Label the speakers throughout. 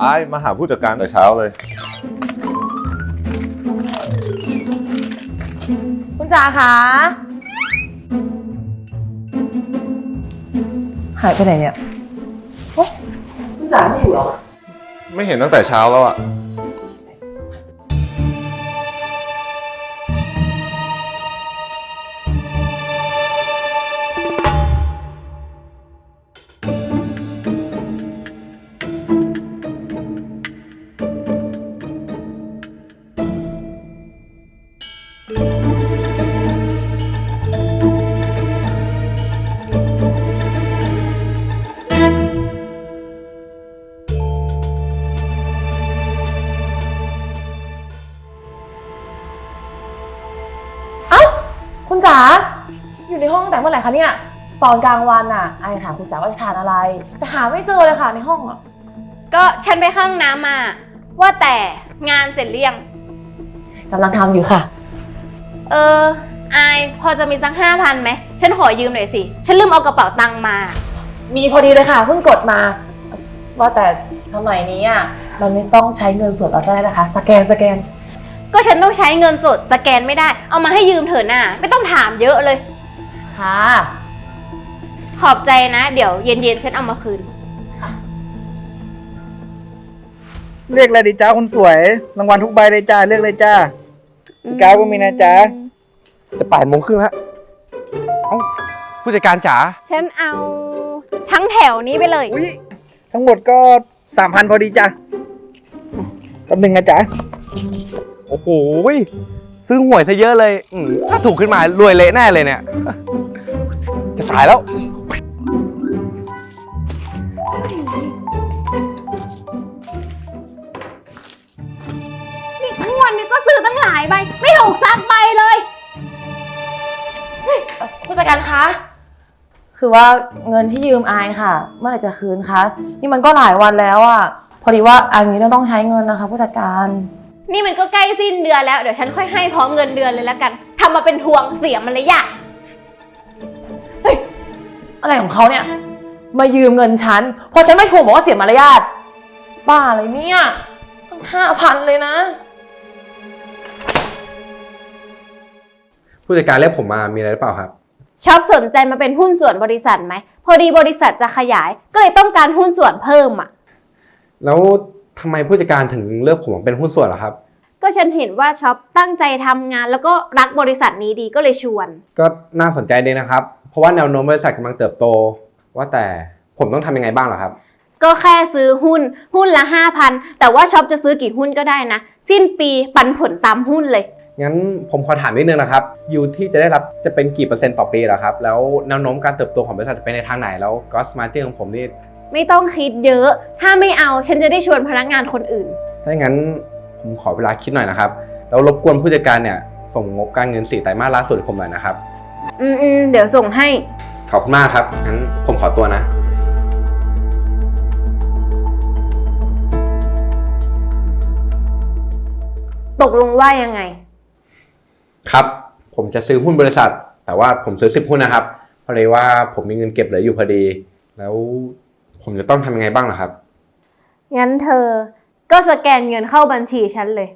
Speaker 1: ไอ้มาหาผู้จัดการแต่เช้าเลย
Speaker 2: คุณจ๋าคะหายไปไหนเนี่ยโอ๊ะคุณจ๋าไม่อยู่เหรอ
Speaker 1: ไม่เห็นตั้งแต่เช้าแล้วอะ
Speaker 2: จ๋าอยู่ในห้องตั้งแต่เมื่อไหร่คะเนี่ยตอนกลางวันน่ะไอถามคุณจ๋าว่าจะทานอะไร แต่หาไม่เจอเลยค่ะในห้องอะ
Speaker 3: ก็ฉันไปเข้าห้องน้ำมา ว่าแต่งานเสร็จหรือยัง
Speaker 2: กำลังทำอยู่ค่ะ
Speaker 3: เอออายพอจะมีสักห้าพันไหม ฉันขอยืมหน่อยสิ ฉันลืมเอากระเป๋าตังค์มา
Speaker 2: มีพอดีเลยค่ะเพิ่งกดมา ว่าแต่สมัยนี้อะมันไม่ต้องใช้เงินสดเอาก็ได้นะคะ สแกนสแกน
Speaker 3: ก็ฉันต้องใช้เงินสดสแกนไม่ได้ เอามาให้ยืมเถอะน่ะไม่ต้องถามเยอะเลย
Speaker 2: ค่ะ
Speaker 3: ขอบใจนะ เดี๋ยวเย็นๆฉันเอามาคืน
Speaker 4: เรียกอะไรดีจ้าคนสวยรางวัลทุกใบเลยจ้าเลือกเลยจ้าพี่ก้าวก็มีนะจ๊ะ
Speaker 5: จะแปดโมงครึ่งแล้วเอ้าผู้จัดการจ๋า
Speaker 3: ฉันเอาทั้งแถวนี้ไปเลย
Speaker 4: อุ้ยทั้งหมดก็สามพันพอดีจ้ะแป๊บหนึงนะจ๊ะ
Speaker 5: โอ้โหยซื้อหวยซะเยอะเลยอืมถ้าถูกขึ้นมารวยเละแน่เลยเนี่ย จะสายแล้ว
Speaker 3: นี่งวดนี้ก็ซื้อตั้งหลายใบ ไม่ถูกสักใบเลย
Speaker 2: ผู้จัดการคะ คือว่าเงินที่ยืมไอายค่ะ เมื่อไหร่จะคืนคะ นี่มันก็หลายวันแล้วอะพอดีว่าอันนี้ต้องใช้เงินนะคะ ผู้จัดการ
Speaker 3: นี่มันก็ใกล้สิ้นเดือนแล้วเดี๋ยวฉันค่อยให้พร้อมเงินเดือนเลยแล้วกันทำมาเป็นทวงเสียมารยาท
Speaker 2: อะไรของเขาเนี่ย มายืมเงินฉันพอฉันไม่ทวงบอกว่าเสียมารยาทบ้าอะไรเนี่ยตั้งห้าพันเลยนะ
Speaker 5: ผู้จัดการเรียกผมมามีอะไรหรือเปล่าครับ
Speaker 3: ชอบสนใจมาเป็นหุ้นส่วนบริษัทไหม พอดีบริษัทจะขยายก็เลยต้องการหุ้นส่วนเพิ่มอะ
Speaker 5: แล้ว ทำไมผู้จัดการถึงเลือกผมมาเป็นหุ้นส่วนล่ะครับ
Speaker 3: ก็ฉันเห็นว่าช็อปตั้งใจทำงาน แล้วก็รักบริษัทนี้ดีก็เลยชวน
Speaker 5: ก็น่าสนใจดีนะครับ เพราะว่าแนวโน้มบริษัทกำลังเติบโต ว่าแต่ผมต้องทำยังไงบ้างล่ะครับ
Speaker 3: ก็แค่ซื้อหุ้น หุ้นละ 5,000 แต่ว่าช็อปจะซื้อกี่หุ้นก็ได้นะ สิ้นปีปันผลตามหุ้นเลย
Speaker 5: งั้นผมขอถามนิดนึงนะครับยูที่จะได้รับจะเป็นกี่เปอร์เซ็นต์ต่อปีล่ะครับ แล้วแนวโน้มการเติบโตของบริษัทจะไปในทางไหน แล้วกอสมาร์จิ้ของผมนี่
Speaker 3: ไม่ต้องคิดเยอะ ถ้าไม่เอาฉันจะได้ชวนพนักงานคนอื่น
Speaker 5: ถ้าอย่างนั้นผมขอเวลาคิดหน่อยนะครับ แล้วรบกวนผู้จัดการเนี่ยส่งงบการเงินสี่ไตรมาสล่าสุดให้ผมหน่อยนะครับ
Speaker 3: อืมอืมเดี๋ยวส่งให้
Speaker 5: ขอบคุณมากครับ งั้นผมขอตัวนะ
Speaker 3: ตกลงว่ายังไง
Speaker 5: ครับ ผมจะซื้อหุ้นบริษัท แต่ว่าผมซื้อสิบหุ้นนะครับ เพราะเลยว่าผมมีเงินเก็บเหลืออยู่พอดี แล้ว ผมจะต้องทำยังไงบ้างล่ะครับ
Speaker 3: งั้นเธอก็สแกนเงินเข้าบัญชีฉันเลย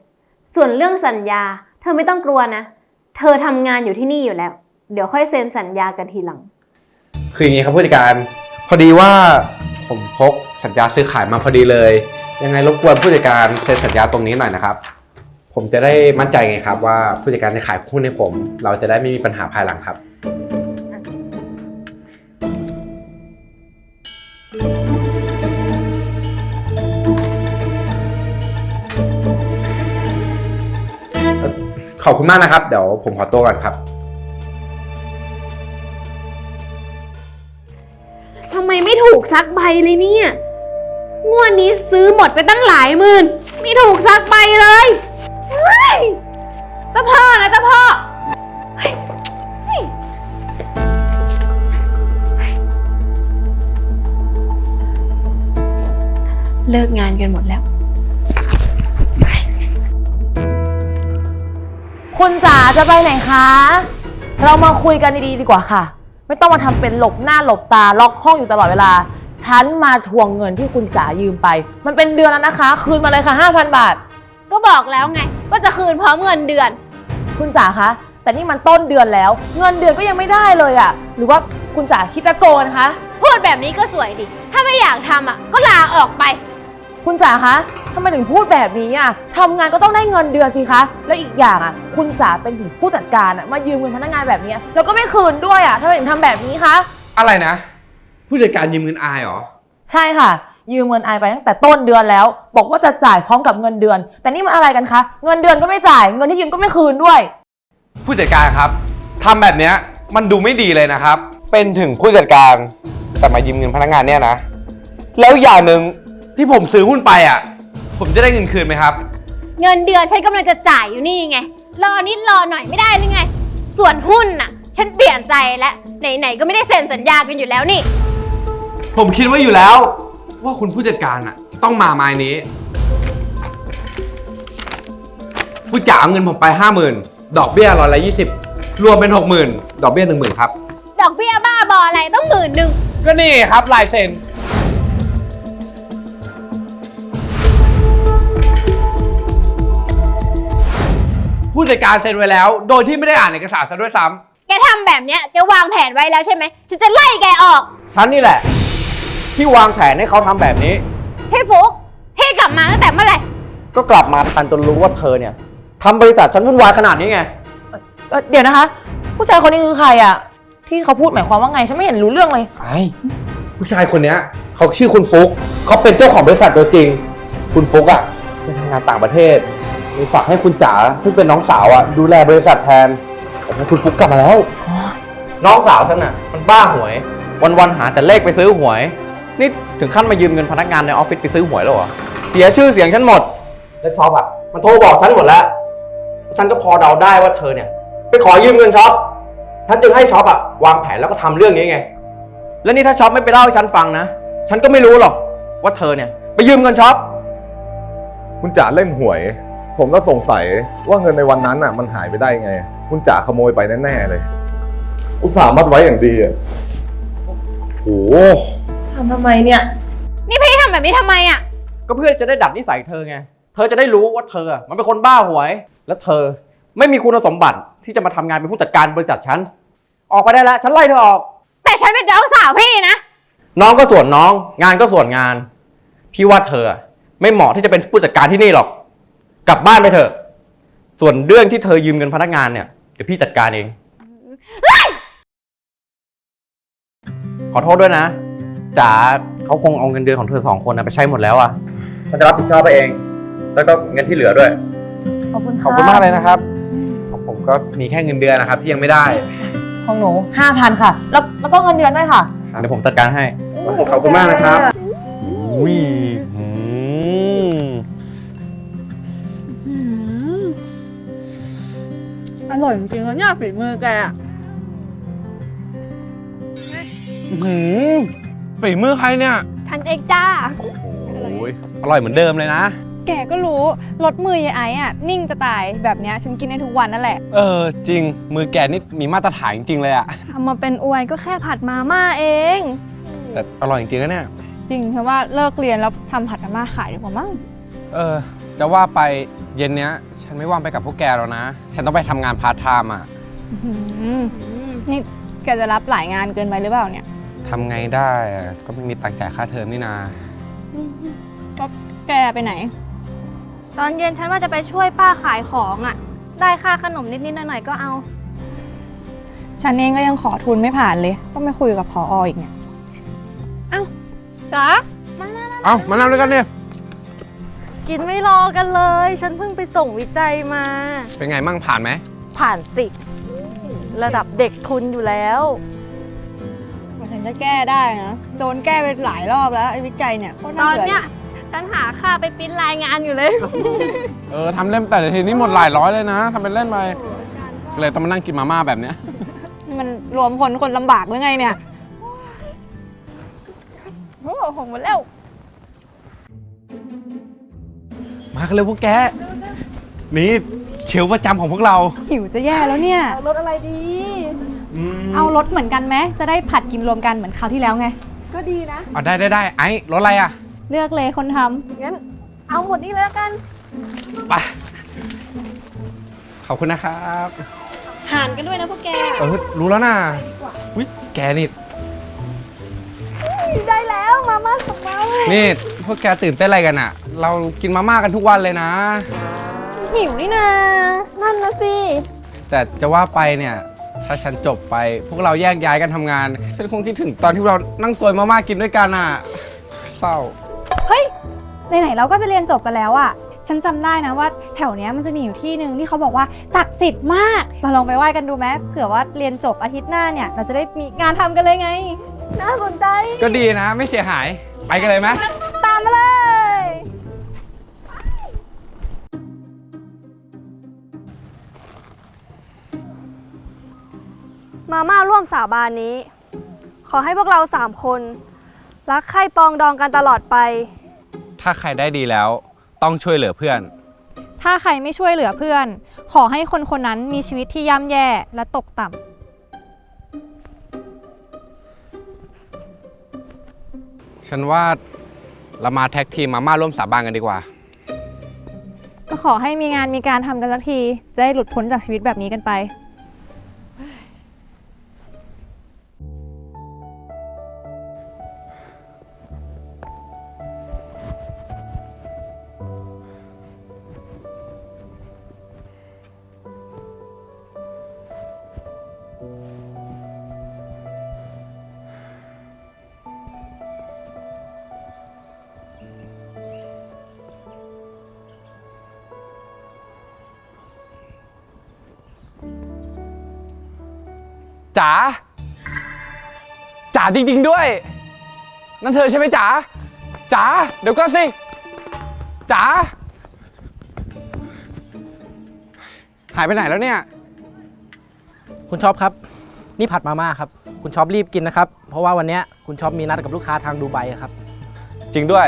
Speaker 3: ส่วนเรื่องสัญญา เธอไม่ต้องกลัวนะ เธอทำงานอยู่ที่นี่อยู่แล้ว เดี๋ยวค่อยเซ็นสัญญากันทีหลัง
Speaker 5: คืออย่างนี้ครับผู้จัดการ พอดีว่าผมพกสัญญาซื้อขายมาพอดีเลย ยังไงรบกวนผู้จัดการเซ็นสัญญาตรงนี้หน่อยนะครับ ผมจะได้มั่นใจไงครับว่าผู้จัดการจะขายหุ้นให้ผม เราจะได้ไม่มีปัญหาภายหลังครับ ขอบคุณมากนะครับ เดี๋ยวผมขอตัวก่อนครับ
Speaker 3: ทำไมไม่ถูกซักใบเลยเนี่ย งวดนี้ซื้อหมดไปตั้งหลายหมื่นไม่ถูกซักใบเลยเฮ้ยเจ้าพ่อนะเจ้าพ่อเฮ้ยเฮ้ยเลิกงานกันหมดแล้ว
Speaker 2: คุณจ๋าจะไปไหนคะ เรามาคุยกันดีๆดีกว่าค่ะ ไม่ต้องมาทำเป็นหลบหน้าหลบตาล็อกห้องอยู่ตลอดเวลา ฉันมาทวงเงินที่คุณจ๋ายืมไป มันเป็นเดือนแล้วนะคะ คืนมาเลยค่ะ 5,000 บาท
Speaker 3: ก็บอกแล้วไง ว่าจะคืนพร้อมเงินเดือน
Speaker 2: คุณจ๋าคะ แต่นี่มันต้นเดือนแล้ว เงินเดือนก็ยังไม่ได้เลยอะหรือว่าคุณจ๋าคิดจะโกงนะคะ
Speaker 3: พูดแบบนี้ก็สวยดิ ถ้าไม่อยากทำอะ ก็ลาออกไป
Speaker 2: คุณจ๋าคะทำไมถึงพูดแบบนี้อะทำงานก็ต้องได้เงินเดือนสิคะ แล้วอีกอย่างอะ คุณจ๋าเป็นถึงผู้จัดการอะ มายืมเงินพนักงานแบบเนี้ยแล้วก็ไม่คืนด้วยอะทำไมถึงทำแบบนี้คะ
Speaker 5: อะไรนะ ผู้จัดการยืมเงินอายเหรอ
Speaker 2: ใช่ค่ะ ยืมเงินไอไปตั้งแต่ต้นเดือนแล้ว บอกว่าจะจ่ายพร้อมกับเงินเดือน แต่นี่มันอะไรกันคะ เงินเดือนก็ไม่จ่าย เงินที่ยืมก็ไม่คืนด้วย
Speaker 5: ผู้จัดการครับทำแบบเนี้ยมันดูไม่ดีเลยนะครับ เป็นถึงผู้จัดการแต่มายืมเงินพนักงานเนี่ยนะ แล้วอย่างหนึ่ง ที่ผมซื้อหุ้นไปอะ ผมจะได้เงินคืนไหมครับ
Speaker 3: เงินเดือนฉันกำลังจะจ่ายอยู่นี่ไง รอนิดรอหน่อยไม่ได้หรือไง ส่วนหุ้นน่ะ ฉันเปลี่ยนใจแล้วไหนๆก็ไม่ได้เซ็นสัญญากันอยู่แล้วนี่
Speaker 5: ผมคิดไว้อยู่แล้ว ว่าคุณผู้จัดการอะ ต้องมาไม้นี้ผู้จ่ายเอาเงินผมไปห้าหมื่นดอกเบี้ยร้อยละยี่สิบรวมเป็นหกหมื่นดอกเบี้ยหนึ่งหมื่นครับ
Speaker 3: ดอกเบี้ยบ้าบออะไรต้องหมื่นหนึ่ง
Speaker 5: ก็นี่ครับลายเซ็น ผู้จัดการเซ็นไว้แล้ว โดยที่ไม่ได้อ่านเอกสารซะด้วยซ้
Speaker 3: แกทำแบบเนี้ยแกวางแผนไว้แล้วใช่ไหมฉันจะไล่แกออกำ
Speaker 5: ฉันนี่แหละ ที่วางแผนให้เขาทำแบบนี้
Speaker 3: พี่ฟุกพี่กลับมาตั้งแต่เมื่อไหร่
Speaker 6: ก็กลับมาทันจนรู้ว่าเธอเนี่ยทำบริษัทฉันวุ่นวายขนาดนี้ไง
Speaker 2: เอ่อเดี๋ยวนะคะ ผู้ชายคนนี้คือใครอะที่เขาพูดหมายความว่าไงฉันไม่เห็นรู้เรื่องเลย
Speaker 6: ไอ้
Speaker 5: ผู้ชายคนเนี้ย
Speaker 6: เขาชื่อคุณฟุกเขาเป็นเจ้าของบริษัทตัวจริง คุณฟุกอะ่ะไปทำงานต่างประเทศ มีฝากให้คุณจ๋าซึ่งเป็นน้องสาวอะ่ะดูแลบริษัทแทนแต่ว่าคุณฟุกกลับมาแล้ว น้องสาวฉันอะมันบ้าหวย วันๆหาแต่เลขไปซื้อหวย นี่ถึงขั้นมายืมเงินพนักงานในออฟฟิศไปซื้อหวยแล้วเหรอเสียชื่อเสียงฉันหมด แล้วช็อปอะมันโทรบอกฉันหมดแล้ว ฉันก็พอเดาได้ว่าเธอเนี่ย ไปขอยืมเงินช็อปฉันจึงให้ช็อปอะวางแผนแล้วก็ทำเรื่องนี้ไง แล้วนี่ถ้าช็อปไม่ไปเล่าให้ฉันฟังนะ ฉันก็ไม่รู้หรอกว่าเธอเนี่ย ไปยืมเงินช็อป
Speaker 1: คุณจ๋าเล่นหวย ผมก็สงสัยว่าเงินในวันนั้นอะ มันหายไปได้ไง คุณจ๋าขโมยไปแน่ๆเลย อุตส่าห์มัดไว้อย่างดีอะ
Speaker 6: โอ้
Speaker 2: ทำทำไมเนี่ย
Speaker 3: นี่พี่ทำแบบนี้ทำไมอะ
Speaker 6: ก็เพื่อจะได้ดัดนิสัยเธอไง เธอจะได้รู้ว่าเธออะมันเป็นคนบ้าหวย และเธอไม่มีคุณสมบัติที่จะมาทำงานเป็นผู้จัดการบริษัทฉัน ออกไปได้แล้ว ฉันไล่เธอออก
Speaker 3: แต่ฉันเป็นน้องสาวพี่นะ
Speaker 6: น้องก็ส่วนน้อง งานก็ส่วนงาน พี่ว่าเธออะไม่เหมาะที่จะเป็นผู้จัดการที่นี่หรอกก ลับบ้านไปเถอะ ส่วนเรื่องที่เธอยืมเงินพนักงานเนี่ย เดี๋ยวพี่จัดการเอง ขอโทษด้วยนะจ๋าเขาคงเอาเงินเดือนของเธอสองคนนะไปใช้หมดแล้วอะ ฉันจะรับผิดชอบไปเอง แล้วก็เงินที่เหลือด้วย
Speaker 2: ขอบคุณค่ะ
Speaker 5: ขอบคุณมากเลยนะครับของผมก็มีแค่เงินเดือนนะครับที่ยังไม่ได้
Speaker 2: ของหนู5,000ค่ะ แล้วแล้วก็เงินเดือนด้วยค่ะ
Speaker 6: เดี๋ยวผมจัดการให้
Speaker 5: ขอบคุณมากนะครับ
Speaker 6: อุ้ย
Speaker 7: อ ร่อยจริงๆแล้วเนี่ยฝีมือแกอะ
Speaker 5: ฝีมือใครเนี่ย
Speaker 3: ฉันเองจ้า
Speaker 5: โอ้ยอร่อยเหมือนเดิมเลยนะ
Speaker 7: แกก็รู้รสมือยายไอ้อะนิ่งจะตายแบบเนี้ยฉันกินได้ทุกวันนั่นแหละ
Speaker 5: เออจริง มือแกนี่มีมาตรฐานจริงๆเลยอะ
Speaker 7: ทำมาเป็นอวยก็แค่ผัดมาม่าเอง
Speaker 5: แต่อร่อยจริงๆนะเนี่ย
Speaker 7: จริงฉันว่าเลิกเรียนแล้วทำผัดมาม่าขายดีกว่ามั้ง
Speaker 5: เออ จะว่าไป เย็นเนี้ย ฉันไม่ว่างไปกับพวกแกแล้วนะ ฉันต้องไปทำงานพาร์ทไทม์อะ
Speaker 7: อื้อหือนี่แกจะรับหลายงานเกินไปหรือเปล่าเนี่ย
Speaker 5: ทำไงได้อะก็ไม่มีตังค์จ่ายค่าเทอมนี่นา
Speaker 7: ก็แกไปไหน
Speaker 3: ตอนเย็นฉันว่าจะไปช่วยป้าขายของอะ ได้ค่าขนมนิดๆหน่อยๆก็เอา
Speaker 7: ฉันเองก็ยังขอทุนไม่ผ่านเลย ต้องไปคุยกับพอออีกเนี่ยเอ้าจ๋า
Speaker 5: เอ้า มานั่งด้วยกันเนี่ย
Speaker 8: กินไม่รอกันเลย ฉันเพิ่งไปส่งวิจัยมา
Speaker 5: เป็นไงมั่งผ่านไหม
Speaker 8: ผ่านสิ ระดับเด็กทุนอยู่แล้ว
Speaker 7: ฉันจะแก้ได้นะ โดนแก้ไปหลายรอบแล้วไอ้วิจัยเนี่ยโคตร
Speaker 3: ตอน
Speaker 7: บื่
Speaker 3: เนี้ยฉันหาค่าไปปริ้นรายงานอยู่เลย
Speaker 5: เออทำเล่มแต่ละทีนี่หมดหลายร้อยเลยนะทำเป็นเล่นไปเลยต้องมานั่งกินมาม่าแบบเนี้ย
Speaker 7: มันรวมคนคนลำบากหรือไงเนี่ย
Speaker 3: โอ้โหหงหมดแล้ว
Speaker 5: มากันเลยพวกแก นี่เชลฟ์ประจำของพวกเรา
Speaker 7: หิวจะแย่แล้วเนี่ย
Speaker 8: รถอะไรดี
Speaker 7: เอารสเหมือนกันไหมจะได้ผัดกินรวมกันเหมือนคราวที่แล้วไง
Speaker 3: ก็ดีนะ
Speaker 5: เอาได้ได้ได้ไอ้รถอะไรอะ
Speaker 3: เลือกเลยคนท
Speaker 8: งั้น เอาหมดนี่เลยละกัน
Speaker 5: ไป ขอบคุณนะครับำ
Speaker 3: หารกันด้วยนะพวกแก
Speaker 5: เออ รู้แล้วนะวิแกนี่
Speaker 8: ได้แล้วมาม่าของเรา
Speaker 5: นี่พวกแกตื่นเต้นอะไรกันอะ เรากินมาม่ากันทุกวันเลยนะ
Speaker 8: หิวนี่นานั่นนะสิ
Speaker 5: แต่จะว่าไปเนี่ย ถ้าฉันจบไป พวกเราแยกย้ายกันทำงาน ฉันคงคิดถึงตอนที่เรานั่งซวยมาม่ากินด้วยกันอะ เศร้า
Speaker 7: เฮ้ยไหนๆเราก็จะเรียนจบกันแล้วอะฉันจำได้นะว่าแถวเนี้ยมันจะมีอยู่ที่หนึ่งที่เขาบอกว่าศักดิ์สิทธิ์มากเราลองไปไหว้กันดูไหมเผื่อว่าเรียนจบอาทิตย์หน้าเนี่ย เราจะได้มีงานทำกันเลยไง
Speaker 8: น่าสนใจ
Speaker 5: ก็ดีนะไม่เสียหายไปกันเลยไหม
Speaker 8: ตามมาเลย มาม่าร่วมสาบานนี้ ขอให้พวกเราสามคน รักใคร่ปองดองกันตลอดไป
Speaker 5: ถ้าใครได้ดีแล้ว ต้องช่วยเหลือเพื่อน
Speaker 7: ถ้าใครไม่ช่วยเหลือเพื่อน ขอให้คนคนนั้นมีชีวิตที่ย่ำแย่และตกต่ำ
Speaker 5: ฉันว่าเรามาแท็กทีมมาม่าร่วมสาบานกันดีกว่า
Speaker 7: ก็ขอให้มีงานมีการทำกันสักที จะได้หลุดพ้นจากชีวิตแบบนี้กันไป
Speaker 5: จ๋าจริง ๆ ด้วย นั่นเธอใช่ไหมจ๋าจ๋าเดี๋ยวก่อนสิจ๋าหายไปไหนแล้วเนี่ย
Speaker 9: คุณช็อปครับ นี่ผัดมาม่าครับ คุณช็อปรีบกินนะครับ เพราะว่าวันเนี้ยคุณช็อปมีนัดกับลูกค้าทางดูไบอะครับ
Speaker 5: จริงด้วย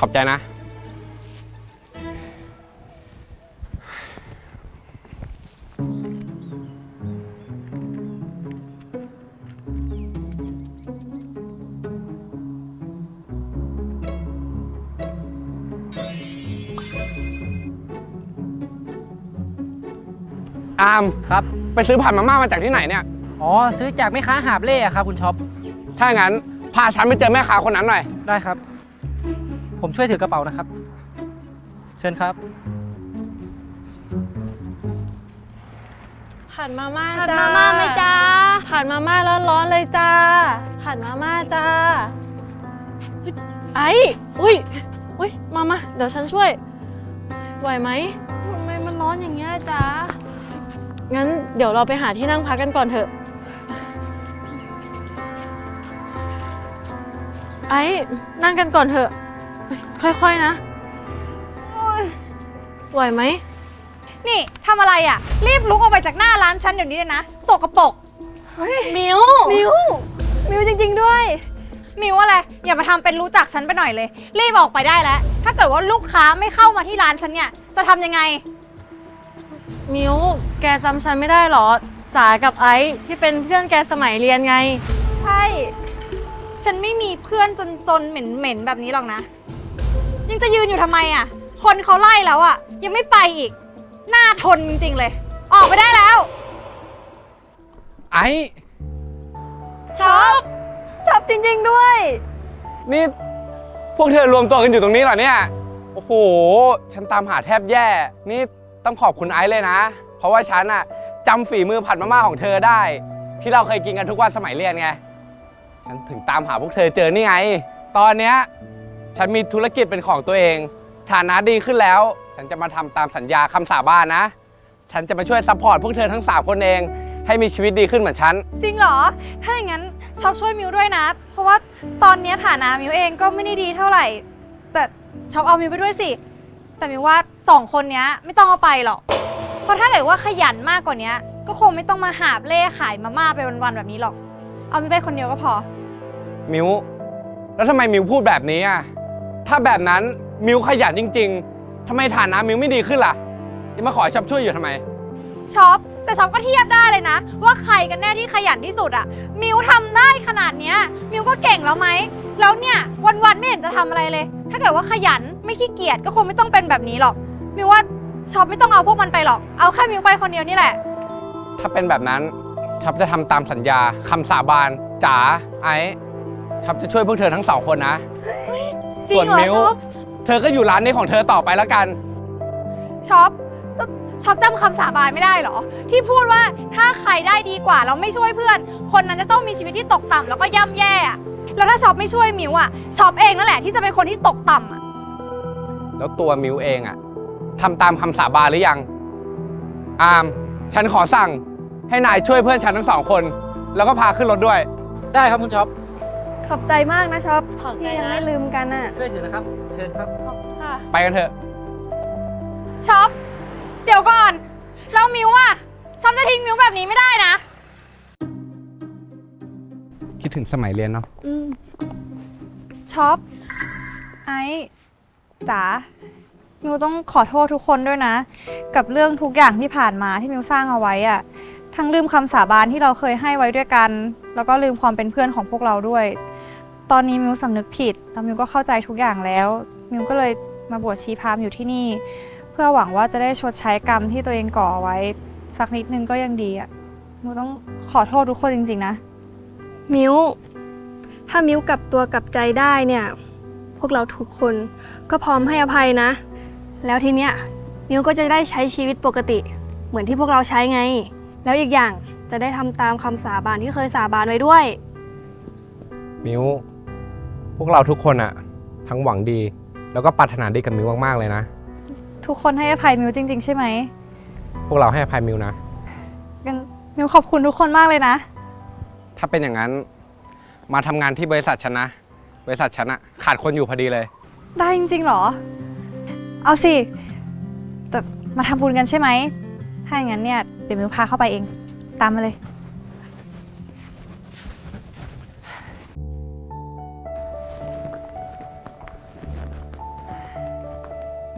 Speaker 5: ขอบใจนะ อาม
Speaker 9: ครับ
Speaker 5: ไปซื้อผัดมาม่ามาจากที่ไหนเนี่ย
Speaker 9: อ๋อ ซื้อจากแม่ค้าหาบเล่อะครับคุณช็อป
Speaker 5: ถ้างั้นพาฉันไปเจอแม่ค้าคนนั้นหน่อย
Speaker 9: ได้ครับ ผมช่วยถือกระเป๋านะครับ เชิญครับ
Speaker 8: ผัดมาม่า
Speaker 3: ผัด
Speaker 8: จ้า
Speaker 3: มาม่าไหมจ๊ะ
Speaker 8: ผัดมาม่าร้อนๆเลยจ้าผัดมาม่าจ้าเฮ้ยไอ้อุ้ยอุ้ยมามาเดี๋ยวฉันช่วยไหวไหม
Speaker 3: ทำไมมันร้อนอย่างเงี้ยจ๊ะ
Speaker 8: งั้นเดี๋ยวเราไปหาที่นั่งพักกันก่อนเถอะ ไอ้นั่งกันก่อนเถอะเฮ้ยค่อยๆนะ ไหวไหม
Speaker 7: นี่ทำอะไรอะ่ะ รีบลุกออกไปจากหน้าร้านฉันเดี๋ยวนี้เลยนะสกปรก
Speaker 8: มิว
Speaker 3: มิว มิวจริง ๆ ด้วย
Speaker 7: มิวอะไร อย่ามาทำเป็นรู้จักฉันไปหน่อยเลย รีบออกไปได้แล้ว ถ้าเกิดว่าลูกค้าไม่เข้ามาที่ร้านฉันเนี่ย จะทำยังไง
Speaker 8: มิวแกจำฉันไม่ได้เหรอจ๋ากับไอซ์ที่เป็นเพื่อนแกสมัยเรียนไง
Speaker 7: ใช่ ฉันไม่มีเพื่อนจนๆเหม็นๆแบบนี้หรอกนะ ยังจะยืนอยู่ทำไมอะ คนเขาไล่แล้วอะ ยังไม่ไปอีก หน้าทนจริงๆเลย ออกไปได้แล้ว
Speaker 5: ไอ้
Speaker 8: ชอบชอบจริงๆด้วย
Speaker 5: นี่ พวกเธอรวมตัวกันอยู่ตรงนี้เหรอเนี่ย โอ้โห ฉันตามหาแทบแย่ นี่ ต้องขอบคุณไอซ์เลยนะ เพราะว่าฉันอะจำฝีมือผัดมาม่าของเธอได้ ที่เราเคยกินกันทุกวันสมัยเรียนไง ฉันถึงตามหาพวกเธอเจอนี่ไง ตอนเนี้ยฉันมีธุรกิจเป็นของตัวเอง ฐานะดีขึ้นแล้ว ฉันจะมาทำตามสัญญาคำสาบานนะ ฉันจะมาช่วยซัพพอร์ตพวกเธอทั้งสามคนเอง ให้มีชีวิตดีขึ้นเหมือนฉัน
Speaker 7: จริงเหรอ ถ้าอย่างนั้นชอบช่วยมิวด้วยนะ เพราะว่าตอนนี้ฐานะมิวเองก็ไม่ได้ดีเท่าไหร่ แต่ชอบเอามิวไปด้วยสิ แต่มิวว่าสองคนเนี้ยไม่ต้องเอาไปหรอก เพราะถ้าเกิดว่าขยันมากกว่านี้ก็คงไม่ต้องมาหาบเล่ขายมาม่าไปวันๆแบบนี้หรอก เอามิวไปคนเดียวก็พอ
Speaker 5: มิวแล้วทำไมมิวพูดแบบนี้อะ ถ้าแบบนั้นมิวขยันจริง ๆทำไมฐานะมิวไม่ดีขึ้นล่ะยังมาขอให้ชับช่วยอยู่ทำไม
Speaker 7: ช็อปแต่ช็อปก็เทียบได้เลยนะ ว่าใครกันแน่ที่ขยันที่สุดอะมิวทำได้ขนาดเนี้ยมิวก็เก่งแล้วไหม แล้วเนี่ยวันๆไม่เห็นจะทำอะไรเลย ถ้าเกิดว่าขยัน ไม่ขี้เกียจก็คงไม่ต้องเป็นแบบนี้หรอก มิวว่าช็อปไม่ต้องเอาพวกมันไปหรอก เอาแค่มิวไปคนเดียวนี่แหละ
Speaker 5: ถ้าเป็นแบบนั้นช็อปจะทำตามสัญญาคำสาบานจ๋าไอ้ช็อปจะช่วยพวกเธอทั้งสองคนนะ
Speaker 8: จริ
Speaker 5: ส่ว
Speaker 8: ง
Speaker 5: น
Speaker 8: เหรอ
Speaker 5: มิว
Speaker 8: ช็อป
Speaker 5: เธอก็อยู่ร้านนี้ของเธอต่อไปแล้วกัน
Speaker 7: ช็อปช็อปจำคำสาบานไม่ได้เหรอ ที่พูดว่าถ้าใครได้ดีกว่าเราไม่ช่วยเพื่อน คนนั้นจะต้องมีชีวิตที่ตกต่ำแล้วก็ย่ำแย่อะแล้วถ้าช็อปไม่ช่วยมิวอะช็อปเองนั่นแหละที่จะเป็นคนที่ตกต่ำอะ
Speaker 5: แล้วตัวมิวเองอะทำตามคำสาบานหรือยัง อาม ฉันขอสั่งให้นายช่วยเพื่อนฉันทั้งสองคน แล้วก็พาขึ้นรถด้วย
Speaker 9: ได้ครับคุณช็อป
Speaker 3: ขอบใจมากนะช็อป
Speaker 8: ขอบใจ
Speaker 3: ที่ยัง
Speaker 8: นะ
Speaker 3: ไม่ลืมกันอะ
Speaker 9: ช่วยถือนะครับ เชิญครับ
Speaker 8: ค่ะ
Speaker 5: ไปกันเถอะ
Speaker 7: ช็อป เดี๋ยวก่อนแล้วมิวอะช็อปจะทิ้งมิวแบบนี้ไม่ได้นะ
Speaker 5: คิดถึงสมัยเรียนเนาะ
Speaker 3: อืม
Speaker 7: ช็อป ไอ้ จ๋ามิวต้องขอโทษทุกคนด้วยนะ กับเรื่องทุกอย่างที่ผ่านมาที่มิวสร้างเอาไว้อะทั้งลืมคำสาบานที่เราเคยให้ไว้ด้วยกัน แล้วก็ลืมความเป็นเพื่อนของพวกเราด้วย ตอนนี้มิวสำนึกผิดแล้วมิวก็เข้าใจทุกอย่างแล้ว มิวก็เลยมาบวชชีพราหมณ์อยู่ที่นี่ เพื่อหวังว่าจะได้ชดใช้กรรมที่ตัวเองก่อไว้ สักนิดนึงก็ยังดีอะมิวต้องขอโทษทุกคนจริง ๆ นะ
Speaker 3: มิวถ้ามิวกลับตัวกลับใจได้เนี่ย พวกเราทุกคนก็พร้อมให้อภัยนะ แล้วทีเนี้ยมิวก็จะได้ใช้ชีวิตปกติ เหมือนที่พวกเราใช้ไง แล้วอีกอย่างจะได้ทำตามคำสาบานที่เคยสาบานไว้ด้วย
Speaker 5: มิวพวกเราทุกคนอะทั้งหวังดี แล้วก็ปรารถนาดีกับมิวมากๆเลยนะ
Speaker 7: ทุกคนให้อภัยมิวจริง ๆ ใช่ไหม
Speaker 5: พวกเราให้อภัยมิวนะ
Speaker 7: งั้นมิวขอบคุณทุกคนมากเลยนะ
Speaker 5: ถ้าเป็นอย่างนั้นมาทำงานที่บริษัทฉันนะ บริษัทฉันอะขาดคนอยู่พอดีเลย
Speaker 7: ได้จริงๆเหรอ เอาสิ แต่มาทำบุญกันใช่ไหม ถ้าอย่างนั้นเนี่ย เดี๋ยวมิวพาเข้าไปเอง ตามมาเลย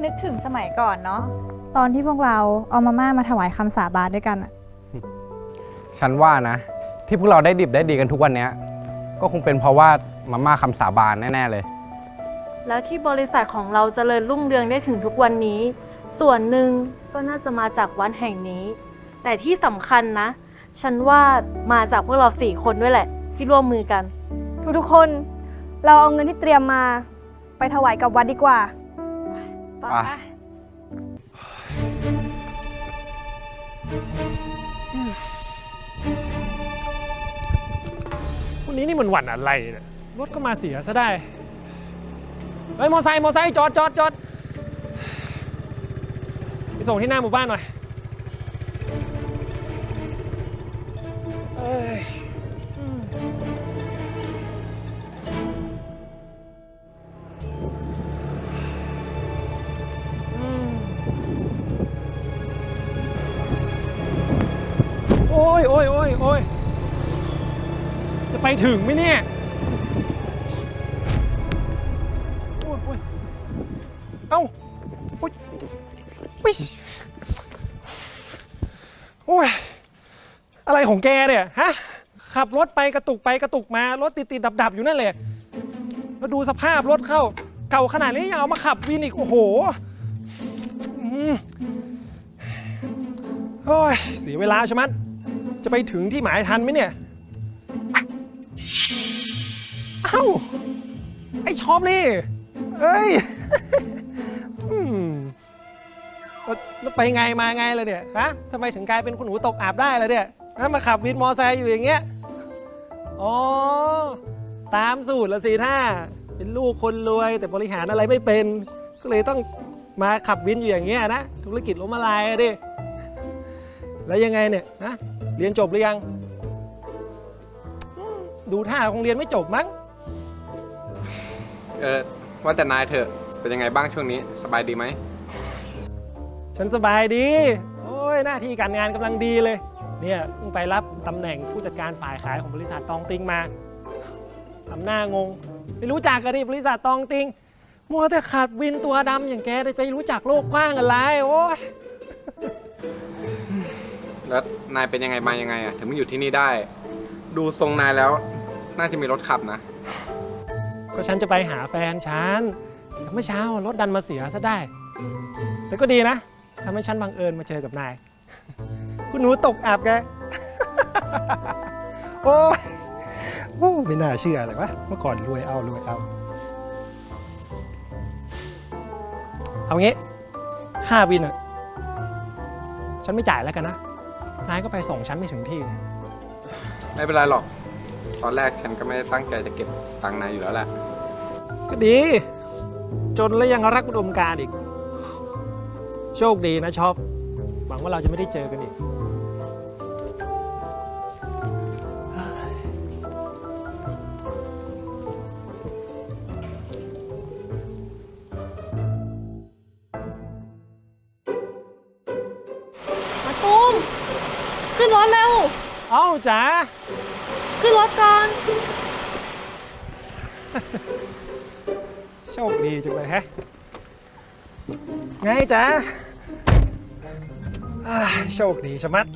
Speaker 7: นึกถึงสมัยก่อนเนาะ ตอนที่พวกเราเอามาม่ามาถวายคำสาบานด้วยกันอะ
Speaker 5: ฉันว่านะ ที่พวกเราได้ดิบได้ดีกันทุกวันเนี้ย ก็คงเป็นเพราะว่ามาม่าคำสาบานแน่ ๆ เลย
Speaker 8: แล้วที่บริษัทของเราเจริญรุ่งเรืองได้ถึงทุกวันนี้ ส่วนหนึ่งก็น่าจะมาจากวัดแห่งนี้ แต่ที่สำคัญนะ ฉันว่ามาจากพวกเราสี่คนด้วยแหละ ที่ร่วมมือกัน
Speaker 3: ทุกๆคน เราเอาเงินที่เตรียมมา ไปถวายกับวัดดีกว่า
Speaker 5: อะ
Speaker 10: วัน นี้นี่มันหวั่นอะไรเนี่ยรถก็มาเสียซะได้ เฮ้ย มอไซค์มอไซค์จอดจอดจอดไปส่งที่หน้าหมู่บ้านหน่อยเอ้ยอืมอืมโอ้ยโอ้ยโอ้ยโอ้ย ไปถึงไหมเนี่ยเอ้าโอ้ยอุ๊ยโอ้ยอะไรของแกเนี่ยฮะขับรถไปกระตุกไปกระตุกมารถติดติดดับดับอยู่นั่นแหละแล้วดูสภาพรถเข้า เก่าขนาดนี้ยังเอามาขับวินอีกโอ้โหโอ้ยเสียเวลาใช่ไหมจะไปถึงที่หมายทันไหมเนี่ย อ้าไอชอบนี่ เอ้ยอืมแล้วแล้วไปไงมาไงเลยเนี่ยฮะทำไมถึงกลายเป็นคุณหนูตกอาบได้เลยเนี่ยฮะมาขับวินมอไซค์อยู่อย่างเงี้ย อ๋อ ตามสูตรละสิท่า เป็นลูกคนรวยแต่บริหารอะไรไม่เป็น ก็เลยต้องมาขับวินอยู่อย่างเงี้ยนะ ธุรกิจล้มละลายอะดิ แล้วยังไงเนี่ยฮะเรียนจบหรือยัง ดูท่าคงเรียนไม่จบมั้ง
Speaker 5: เออว่าแต่นายเถอะเป็นยังไงบ้างช่วงนี้ สบายดีไหม
Speaker 10: ฉันสบายดี โอ้ยหน้าที่การงานกำลังดีเลย เนี่ยเพิ่งไปรับตำแหน่งผู้จัดการฝ่ายขายของบริษัทตองติงมาทำหน้างง ไม่รู้จักกันดิบริษัทตองติง มัวแต่ขาดวินตัวดำอย่างแกได้ไปรู้จักโลกกว้างอะไรโอ้ย
Speaker 5: แล้วนายเป็นยังไงมายังไงอะถึงมาอยู่ที่นี่ได้ ดูทรงนายแล้ว น่าจะมีรถขับนะ
Speaker 10: ก็ฉันจะไปหาแฟนฉันแต่เมื่อเช้ารถดันมาเสียซะได้ แต่ก็ดีนะทำให้ฉันบังเอิญมาเจอกับนาย คุณหนูตกอับแก โอ้ยโอ้ไม่น่าเชื่อเลยวะเมื่อก่อนรวยเอารวยเอา เอางี้ ค่าวินอะฉันไม่จ่ายแล้วกันนะ นายก็ไปส่งฉันไม่ถึงที่
Speaker 5: ไม่เป็นไรหรอก ตอนแรกฉันก็ไม่ได้ตั้งใจจะเก็บตังค์นายอยู่แล้วแหละ
Speaker 10: ก็ดี จนแล้วยังรักอุดมการณ์อีก โชคดีนะชอบ หวังว่าเราจะไม่ได้เจอกันอีก
Speaker 8: มาตุ้มขึ้นรถเร็ว
Speaker 10: เอ้าจ๋า
Speaker 8: ขึ้นรถก่อน
Speaker 10: โชคดีจังเลยแฮะ ไงจ๋าอ่าโชคดีชะมัด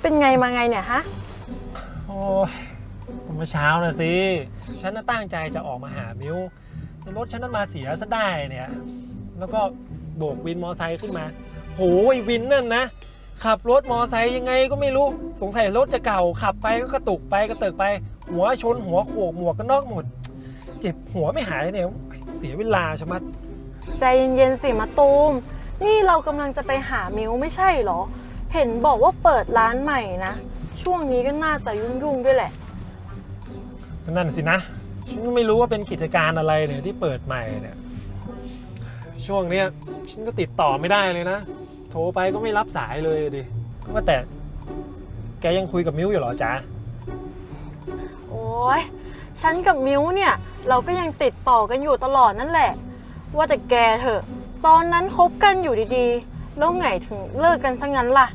Speaker 8: เป็นไงมาไงเนี่ยฮะ
Speaker 10: โอ้ยก็เมื่อเช้านะสิ ฉันน่ะตั้งใจจะออกมาหามิวแต่รถฉันนั้นมาเสียซะได้เนี่ย แล้วก็โบกวินมอไซค์ขึ้นมา โหยวินนั่นนะ ขับรถมอไซค์ยังไงก็ไม่รู้ สงสัยรถจะเก่า ขับไปก็กระตุกไปกระเติกไป หัวชนหัวโขกหมวกกันนอกหมด เจ็บหัวไม่หายเนี่ยเสียเวลาชะมัด
Speaker 8: ใจเย็นๆสิมาตูม นี่เรากำลังจะไปหามิวไม่ใช่เหรอ เห็นบอกว่าเปิดร้านใหม่นะ ช่วงนี้ก็น่าจะยุ่งๆด้วยแหละ
Speaker 10: ก็นั่นสินะฉันก็ไม่รู้ว่าเป็นกิจการอะไรเนี่ยที่เปิดใหม่เนี่ย ช่วงเนี้ยฉันก็ติดต่อไม่ได้เลยนะ โทรไปก็ไม่รับสายเลยดิว่าแต่ แกยังคุยกับมิ้วอยู่เหรอจ๊ะ
Speaker 8: โอ้ย ฉันกับมิวเนี่ยเราก็ยังติดต่อกันอยู่ตลอดนั่นแหละ ว่าแต่แกเถอะ ตอนนั้นคบกันอยู่ดีๆ แล้วไงถึงเลิกกันซะงั้นล่ะ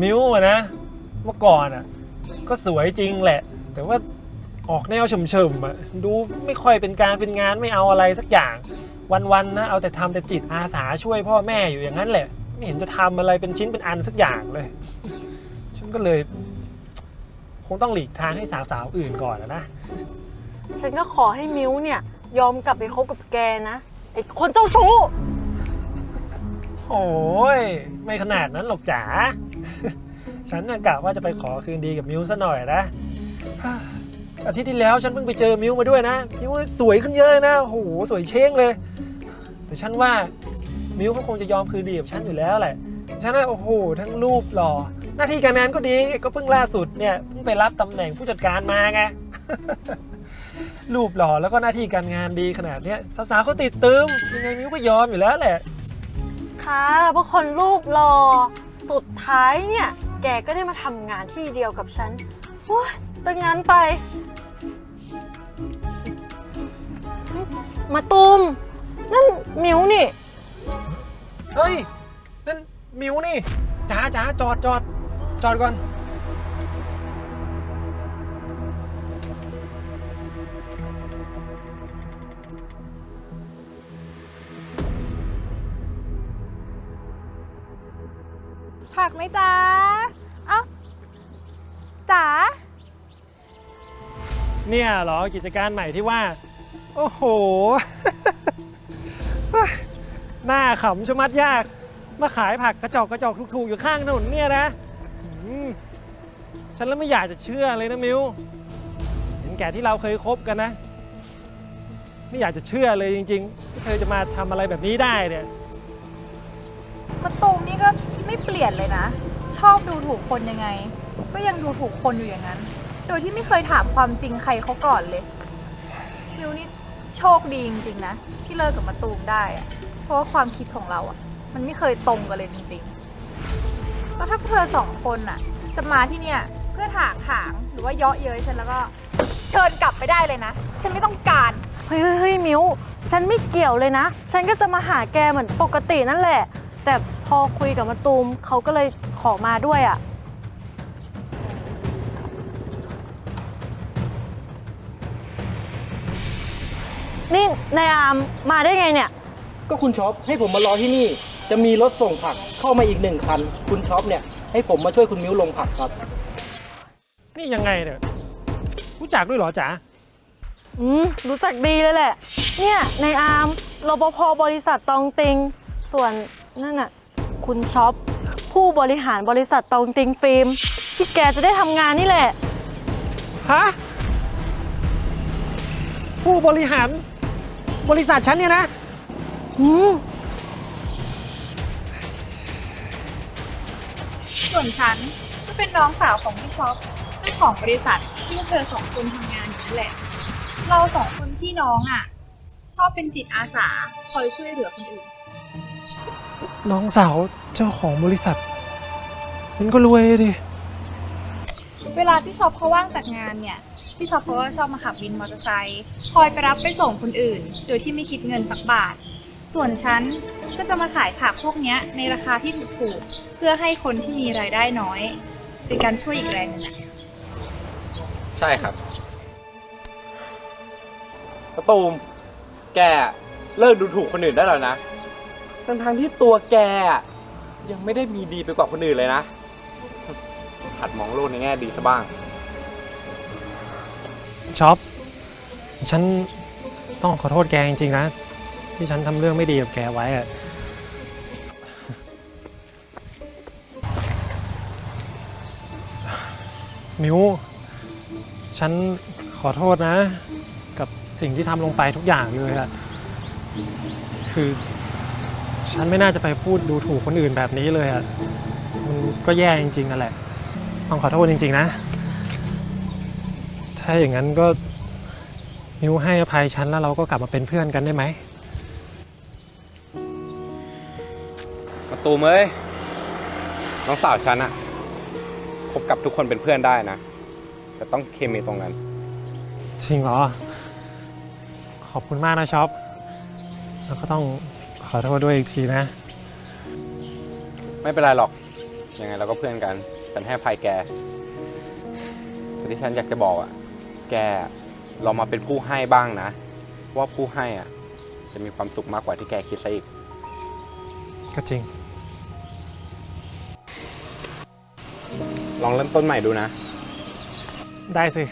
Speaker 10: มิ้วอะนะเมื่อก่อนอะ ก็สวยจริงแหละ แต่ว่าออกแนวเฉมๆอะดูไม่ค่อยเป็นการเป็นงานไม่เอาอะไรสักอย่าง วันๆนะเอาแต่ทำแต่จิตอาสาช่วยพ่อแม่อยู่อย่างนั้นแหละ ไม่เห็นจะทำอะไรเป็นชิ้นเป็นอันสักอย่างเลย ฉันก็เลย งต้องหลีกทางให้สาวๆอื่นก่อนอะนะ
Speaker 8: ฉันก็ขอให้มิวเนี่ย ยอมกลับไปคบกับแกนะไอ้คนเจ้าชู้
Speaker 10: โอ้ยไม่ขนาดนั้นหรอกจ๋า ฉันน่ะกะว่าจะไปขอคืนดีกับมิวซะหน่อยนะ อาทิตย์ที่แล้วฉันเพิ่งไปเจอมิวมาด้วยนะมิวสวยขึ้นเยอะนะโอ้โหสวยเช้งเลย แต่ฉันว่ามิวก็คงจะยอมคืนดีกับฉันอยู่แล้วแหละ ฉันน่ะโอ้โหทั้งรูปหล่อ หน้าที่การงานก็ดีก็เพิ่งล่าสุดเนี่ยเพิ่งไปรับตำแหน่งผู้จัดการมาไงรูปหล่อแล้วก็หน้าที่การงานดีขนาดเนี้ยสาวๆเขาติดตึมยังไงมิวก็ยอมอยู่แล้วแหละ
Speaker 8: ค่ะเพราะคนรูปหล่อสุดท้ายเนี่ย แกก็ได้มาทำงานที่เดียวกับฉันโอ้ยซะงั้นไปเฮ้ยมาตูมนั่นมิวนี่
Speaker 10: เฮ้ย นั่นมิวนี่จ๋าจ๋าจอดจอด จอดก่อน
Speaker 7: ผักไหมจ๊ะ เอ้าจ๋า
Speaker 10: เนี่ยเหรอกิจการใหม่ที่ว่า โอ้โห หน้าขำชะมัดยาก มาขายผักกระจอกกระจอกถูกๆอยู่ข้างถนนเนี่ยนะอื มฉันแล้วไม่อยากจะเชื่อเลยนะมิวเห็นแก่ที่เราเคยคบกันนะ ไม่อยากจะเชื่อเลยจริงๆที่เธอจะมาทำอะไรแบบนี้ได้เนี่ย
Speaker 7: มะตูมนี่ก็ไม่เปลี่ยนเลยนะ ชอบดูถูกคนยังไง ก็ยังดูถูกคนอยู่อย่างนั้น โดยที่ไม่เคยถามความจริงใครเขาก่อนเลยมิวนี่โชคดีจริงๆนะ ที่เลิกกับมะตูมได้อะเพราะว่าความคิดของเราอะมันไม่เคยตรงกันเลยจริงๆ แล้วถ้าเธอสองคนอะจะมาที่เนี่ยเพื่อถากถางหรือว่าเยาะเย้ยฉันแล้วก็เชิญกลับไปได้เลยนะ ฉันไม่ต้องการ
Speaker 8: เฮ้ยเฮ้ยเฮ้ยมิวฉันไม่เกี่ยวเลยนะ ฉันก็จะมาหาแกเหมือนปกตินั่นแหละ แต่พอคุยกับมาตูมเขาก็เลยขอมาด้วยอะ่ะ นี่นายอามมาได้ไงเนี่ย
Speaker 9: ก็คุณช็อปให้ผมมารอที่นี่ จ
Speaker 11: จะมีรถส่งผักเข้ามาอีกหนึ่งคัน คุณช็อปเนี่ยให้ผมมาช่วยคุณมิ้วลงผักครับ
Speaker 10: นี่ยังไงเนี่ยรู้จักด้วยเหรอจ๋า
Speaker 8: อืมรู้จักดีเลยแหละ เนี่ยในายอาร์มรปภบริษัทตองติง ส่วนนั่นน่ะคุณช็อปผู้บริหารบริษัทตองติงฟิล์มที่แกจะได้ทำงานนี่แหละ
Speaker 10: ฮะผู้บริหาร บริษัทฉันเนี่ยนะ
Speaker 8: อืม
Speaker 12: ส่วนฉันก็เป็นน้องสาวของพี่ช็อปเจ้าของบริษัทที่พวกเธอสองคนทำงานอยู่นั่นแหละ เราสองคนพี่น้องอะ ชอบเป็นจิตอาสาคอยช่วยเหลือคนอื่น
Speaker 10: น้องสาวเจ้าของบริษัทมันก็รวยดิ
Speaker 12: เวลาพี่ช็อปเขาว่างจากงานเนี่ย พี่ช็อปเขาก็ชอบมาขับวินมอเตอร์ไซค์คอยไปรับไปส่งคนอื่น โดยที่ไม่คิดเงินสักบาท ส่วนฉันก็จะมาขายผักพวกเนี้ยในราคาที่ถูกๆเพื่อให้คนที่มีรายได้น้อย เป็นการช่วยอีกแรงหนึงอะ
Speaker 5: ใช่ครับกระตูมแกเลิกดูถูกคนอื่นได้แล้วนะทั้งทางๆที่ตัวแกยังไม่ได้มีดีไปกว่าคนอื่นเลยนะ หัดมองโลกในแง่ดีซะบ้าง
Speaker 10: ช็อป ฉันต้องขอโทษแกจริงๆนะ ที่ฉันทำเรื่องไม่ดีกับแกไว้อะมิวฉันขอโทษนะ กับสิ่งที่ทำลงไปทุกอย่างเลยอะคือ ฉันไม่น่าจะไปพูดดูถูกคนอื่นแบบนี้เลยอะมันก็แย่จริงๆนั่นแหละต้องขอโทษจริง ๆ นะถ้าอย่างนั้นก็มิวให้อภัยฉันแล้วเราก็กลับมาเป็นเพื่อนกันได้ไหม
Speaker 5: ตูมเอ้ยน้องสาวฉันอะคบกับทุกคนเป็นเพื่อนได้นะ แต่ต้องเคมีตรงนั้น
Speaker 10: จริงเหรอ ขอบคุณมากนะช็อป แล้วก็ต้องขอโทษด้วยอีกทีนะ
Speaker 5: ไม่เป็นไรหรอก ยังไงเราก็เพื่อนกัน ฉันให้อภัยแกแต่ที่ฉันอยากจะบอกอะแกเรามาเป็นผู้ให้บ้างนะ ว่าผู้ให้อะจะมีความสุขมากกว่าที่แกคิดซะอีก
Speaker 10: ก็จริง
Speaker 5: ลองเริ่มต้นใหม่ดูนะ
Speaker 10: ได้สิ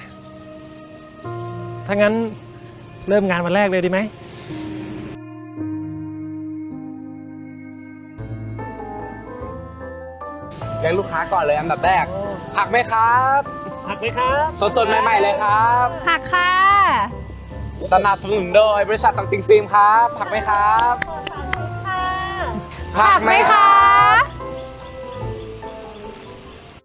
Speaker 10: ถ้างั้นเริ่มงานวันแรกเลยดีไหม
Speaker 5: เรียกลูกค้าก่อนเลยอันดับแรก ผักไหมครับ
Speaker 10: หักไหมครับ
Speaker 5: สดๆ ใหม่ๆ เลยครับ
Speaker 12: ผักค่ะ
Speaker 5: สนับสนุนโดยบริษัทตังติงฟิล์มครับ ผักไหมครับ ผักไหมครับ